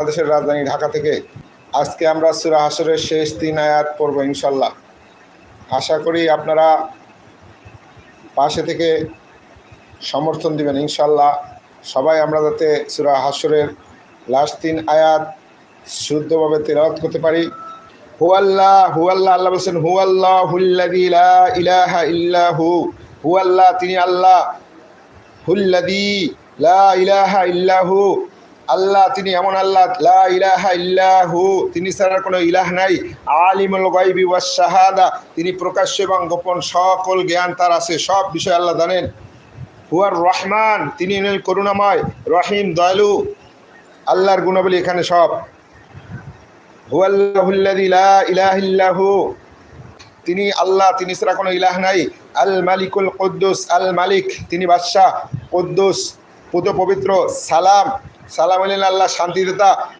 বাংলাদেশের রাজধানী ঢাকা থেকে আজকে আমরা সুরা হাসরের শেষ তিন আয়াত পড়ব ইনশাল্লাহ আশা করি আপনারা পাশে থেকে সমর্থন দিবেন ইনশাল্লাহ সবাই আমরা যাতে সুরা হাসরের লাস্ট তিন আয়াত শুদ্ধভাবে তেলাওয়াত করতে পারি। হুয়াল্লাহ হুয়াল্লাহ, আল্লাহ বলছেন হুয়াল্লাহ হুল্লাদি ইলাহা ইল্লাহু হুয়াল্লাহ, তিনি আল্লাহ। হুল্লাদি লা ইলাহা ইল্লাহু আল্লাহ, তিনি এমন আল্লাহ, লা ইলাহা ইল্লাহু, তিনি ছাড়া কোনো ইলাহ নাই। আলিমুল গাইবি ওয়াস শাহাদা, তিনি প্রকাশ্য এবং গোপন সকল জ্ঞান তার আছে, সব বিষয় আল্লাহ জানেন। হুয়ার রহমান, তিনি করুণাময়, রহিম, দয়ালু। আল্লাহর গুণাবলী এখানে সব। হুয়াল্লাহুল্লাযী লা ইলাহা ইল্লাহু, তিনি আল্লাহ, তিনি ছাড়া কোনো ইলাহ নাই। আল মালিকুল কুদ্দুস, আল মালিক, তিনি বাদশাহ, কুদ্দুস পুত পবিত্র সালাম। সালাম আল্লাহ শান্তিদাতা